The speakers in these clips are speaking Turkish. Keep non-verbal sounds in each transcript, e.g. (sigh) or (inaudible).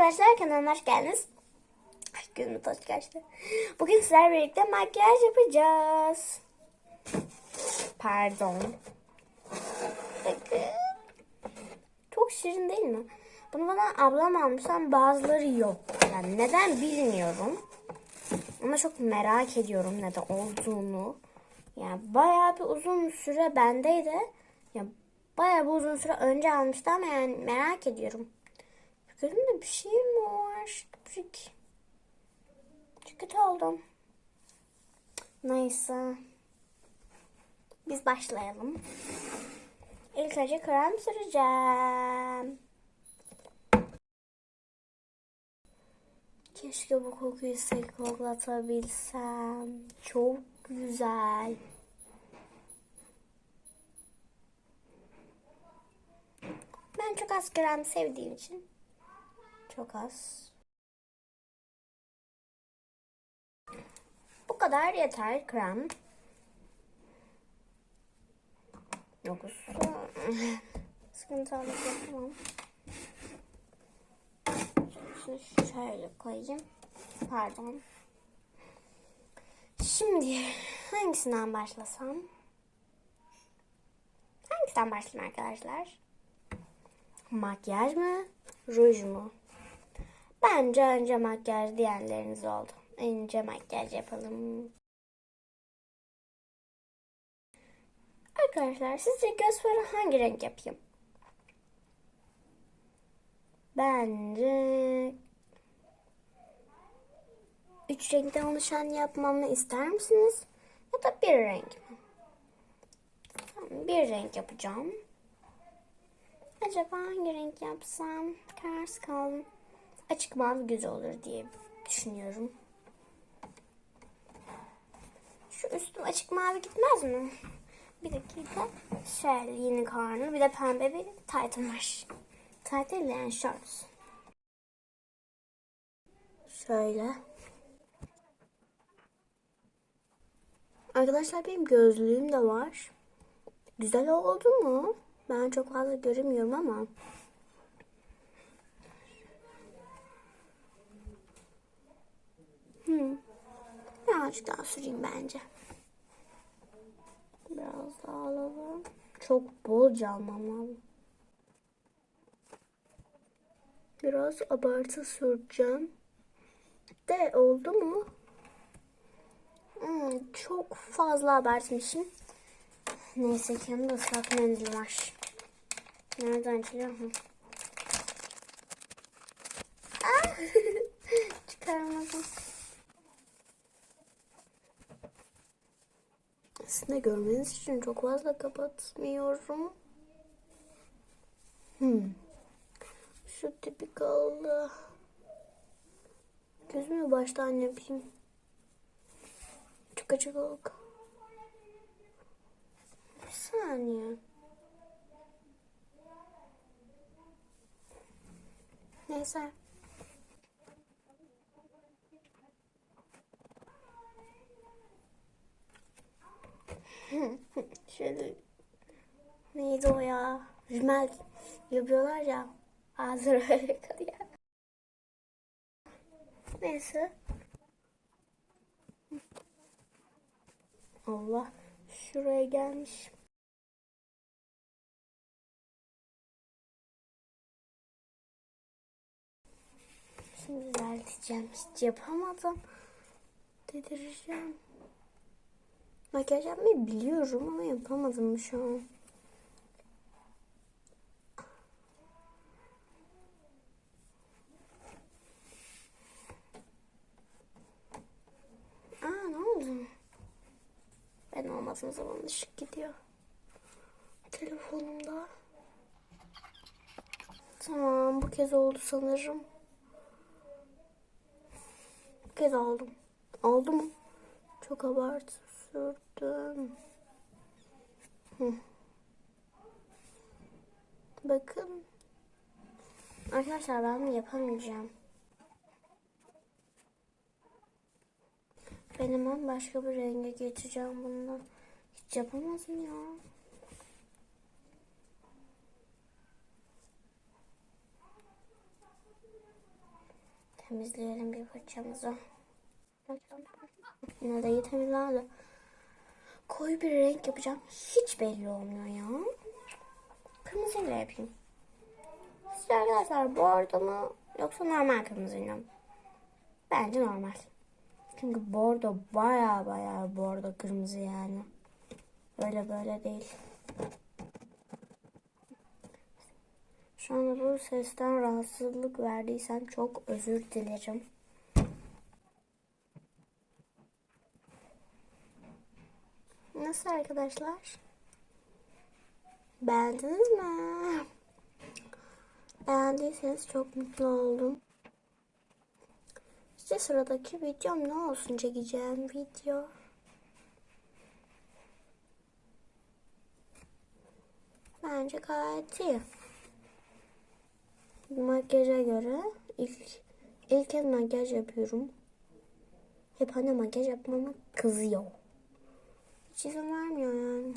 arkadaşlar kanalıma hoş geldiniz. Ay gözüme taş kaçtı. Bugün sizlerle birlikte makyaj yapacağız. Pardon. Bakın. Çok şirin değil mi? Bunu bana ablam almış ama bazıları yok. Yani neden bilmiyorum. Ama çok merak ediyorum neden olduğunu. Yani bayağı bir uzun süre bendeydi. Ya bayağı bir uzun süre önce almıştı ama yani merak ediyorum. Gözümde bir şey mi var? Çok kötü oldum. Neyse. Biz başlayalım. İlk önce krem süreceğim. Keşke bu kokuyu size. Çok güzel. Ben çok az krem sevdiğim için çok az. Bu kadar yeter krem. Dokuz. (laughs) Sıkıntı almak yapamam. Şunu şöyle koyayım. Pardon. Şimdi hangisinden başlasam? Hangisinden başlayayım arkadaşlar? Makyaj mı? Ruj mu? Bence önce makyaj diyenleriniz oldu. Önce makyaj yapalım. Arkadaşlar sizce göz farı hangi renk yapayım? Bence üç renkten oluşan yapmamı ister misiniz? Ya da bir renk mi? Bir renk yapacağım. Acaba hangi renk yapsam? Kararsız kaldım. Açık mavi güzel olur diye düşünüyorum. Şu üstüm açık mavi gitmez mi? Bir dakika. Şöyle yeni karnı. Bir de pembe bir taytım var. Tayt değil yani shorts. Şöyle. Arkadaşlar benim gözlüğüm de var. Güzel oldu mu? Ben çok fazla göremiyorum ama. Hmm. Birazcık daha süreyim bence. Biraz daha alalım. Çok bolca almam lazım. Biraz abartı süreceğim. De oldu mu? Hmm, çok fazla abartmışım. Neyse ki yanımda ıslak mendil var. Nereden açılıyor? Hı. Ah! (laughs) Çıkaramadım. Aslında görmeniz için çok fazla kapatmıyorum. Hmm. Şu tipi kaldı. Gözümü baştan yapayım. Çok açık oldu. Bir saniye. Neyse. (laughs) Şöyle neydi o ya? Rimel yapıyorlar ya. Ağzı öyle kalıyor. Neyse. Allah şuraya gelmiş. Şimdi düzelteceğim. Hiç yapamadım. Dedireceğim. Makyaj yapmayı biliyorum ama yapamadım şu an. Aa ne oldu? Ben olmadığım zaman ışık gidiyor. Telefonumda. Tamam bu kez oldu sanırım. Bu kez aldım. Oldu mu? Çok abartı Hı. Bakın. Arkadaşlar ben bunu yapamayacağım. Ben hemen başka bir renge geçeceğim bundan. Hiç yapamazım ya. Temizleyelim bir de iyi temizlendi. Koyu bir renk yapacağım. Hiç belli olmuyor ya. Kırmızıyla yapayım. Sizce arkadaşlar bordo mu yoksa normal kırmızıyla mı? Bence normal. Çünkü bordo baya baya bordo kırmızı yani. Öyle böyle değil. Şu anda bu sesten rahatsızlık verdiysem çok özür dilerim. Nasıl arkadaşlar? Beğendiniz mi? Beğendiyseniz çok mutlu oldum. İşte sıradaki videom ne olsun çekeceğim video. Bence gayet iyi. Makyaja göre ilk ilk makyaj yapıyorum. Hep anne makyaj yapmama kızıyor. Hiç izin vermiyor yani.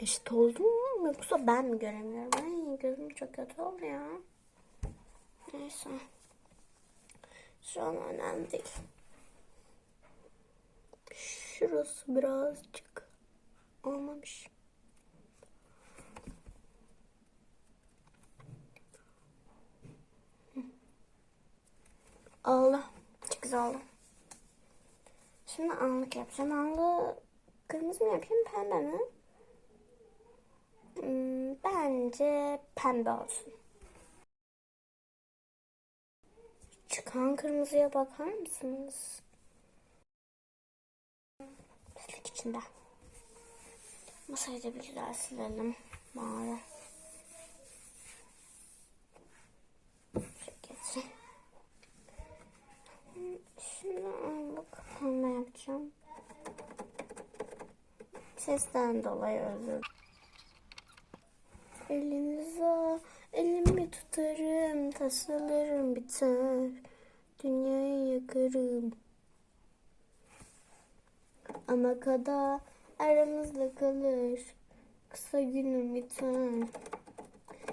Eşit oldu mu yoksa ben mi göremiyorum? Ay gözüm çok kötü oldu ya. Neyse. Şu an önemli değil. Şurası birazcık olmamış. Oldu. Oldu. Şimdi anlık yapacağım. Anlığı kırmızı mı yapayım pembe mi? Hmm, bence pembe olsun. Çıkan kırmızıya bakar mısınız? Pislik içinde. Masayı da bir güzel silelim. Mağara. Şöyle getireyim. Şimdi bak pembe yapacağım. Sesten dolayı özür Elinize elimi tutarım, tasalarım biter. Dünyayı yakarım. Ama kadar aramızda kalır. Kısa günüm biter.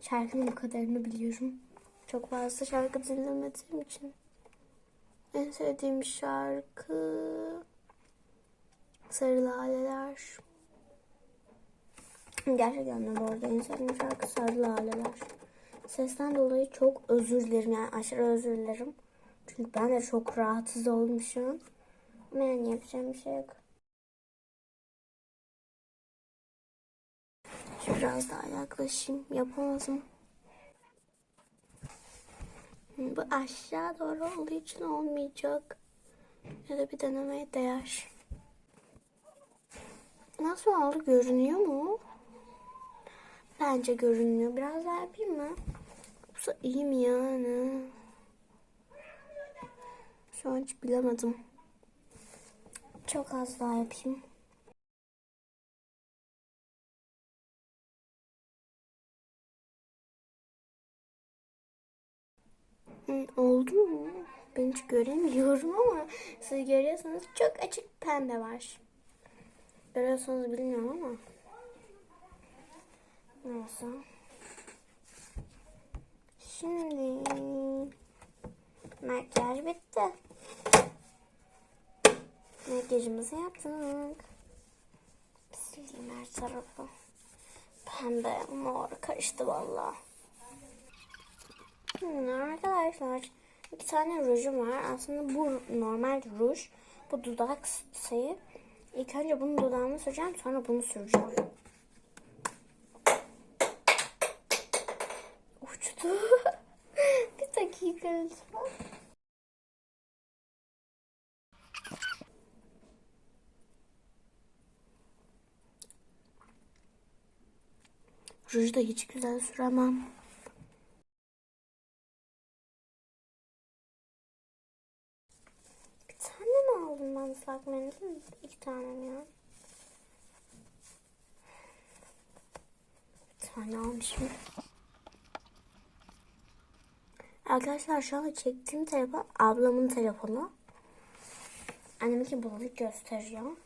Şarkının bu kadarını biliyorum. Çok fazla şarkı dinlemediğim için. En sevdiğim şarkı Sarı Laleler. Gerçekten de bu arada sevdiğim şarkı Sarı Laleler. Sesten dolayı çok özür dilerim yani aşırı özür dilerim. Çünkü ben de çok rahatsız oldum şu an. Ama yani yapacağım bir şey yok. Biraz daha yaklaşayım. Yapamazım. Bu aşağı doğru olduğu için olmayacak. Ya da bir denemeye değer. Nasıl oldu? Görünüyor mu? Bence görünüyor. Biraz daha yapayım mı? Bu iyi mi yani? Şu an hiç bilemedim. Çok az daha yapayım. Oldu mu? Ben hiç göremiyorum ama siz görüyorsanız çok açık pembe var. Görüyorsanız bilmiyorum ama. Neyse. Şimdi makyaj bitti. Makyajımızı yaptık. Sileyim her tarafı. Pembe, mor karıştı vallahi. Hmm, arkadaşlar iki tane rujum var. Aslında bu normal ruj. Bu dudak sayı. İlk önce bunu dudağıma süreceğim. Sonra bunu süreceğim. (laughs) bir dakika lütfen. Ruju da hiç güzel süremem. Bir tane mi aldım ben ıslak mendil? İki tane mi ya? Bir tane almışım. Arkadaşlar şu anda çektiğim telefon ablamın telefonu. Anneminki bulanık gösteriyor.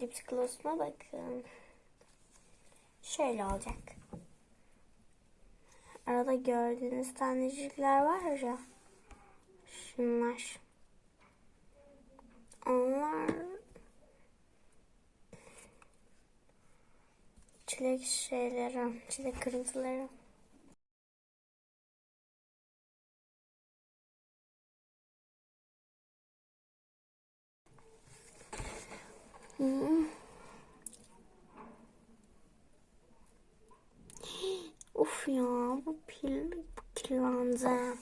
Lips gloss'uma bakın. Şöyle olacak. Arada gördüğünüz tanecikler var ya. Şunlar. Onlar çilek şeyleri, çilek kırıntıları. Hmm. Ya bu pil bu kirlandı.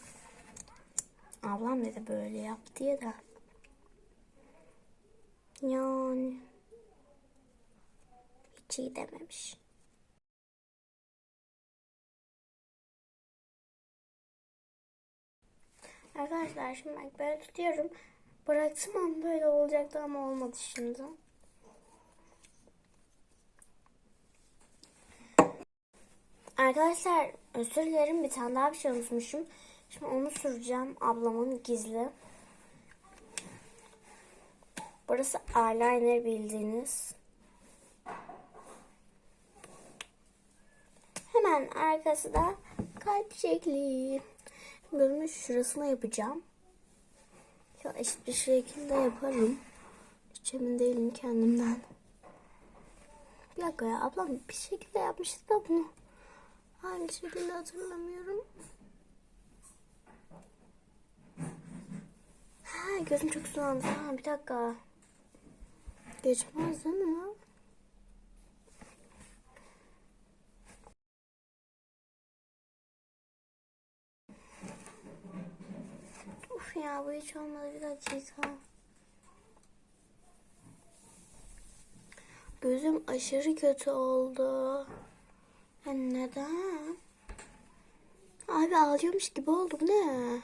Ablam dedi böyle yap diye de. Yani hiç iyi dememiş. Arkadaşlar şimdi bak böyle tutuyorum. Bıraktım ama böyle olacaktı ama olmadı şimdi. Arkadaşlar özür dilerim bir tane daha bir şey unutmuşum. Şimdi onu süreceğim ablamın gizli. Burası eyeliner bildiğiniz. Hemen arkası da kalp şekli. Gözümün şurasına yapacağım. Ya eşit bir şekilde yaparım. Hiç emin değilim kendimden. Bir dakika ya ablam bir şekilde yapmıştı da bunu. Hangi şekilde hatırlamıyorum. Ha gözüm çok sulandı. Ha bir dakika. Geçmez değil mi? Ya bu hiç olmadı bir dakika. Gözüm aşırı kötü oldu. Ya neden? Abi ağlıyormuş gibi oldu bu ne?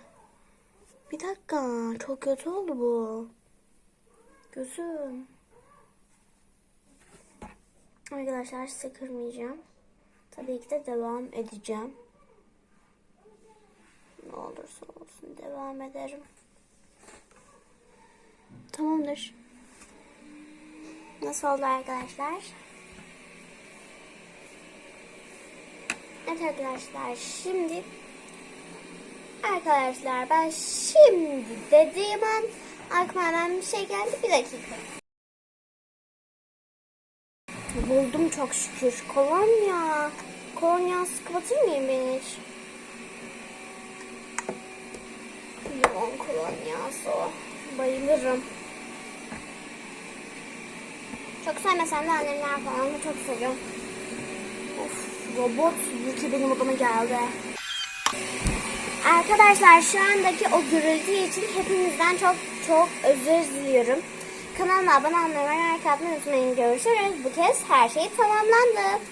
Bir dakika çok kötü oldu bu. Gözüm. Arkadaşlar size kırmayacağım. Tabii ki de devam edeceğim. Ne olursa olsun devam ederim. Tamamdır. Nasıl oldu arkadaşlar? Evet arkadaşlar şimdi Arkadaşlar ben şimdi dediğim an aklıma bir şey geldi bir dakika. Buldum çok şükür. Kolonya. Kolonya kapatır mıyım ben hiç? Limon kolonyası o. Bayılırım. Çok sevmesem de annemler falan da çok seviyorum. Of robot Yuki benim odama geldi. Arkadaşlar şu andaki o gürültü için hepinizden çok çok özür diliyorum. Kanalıma abone olmayı ve like atmayı unutmayın. Görüşürüz. Bu kez her şey tamamlandı.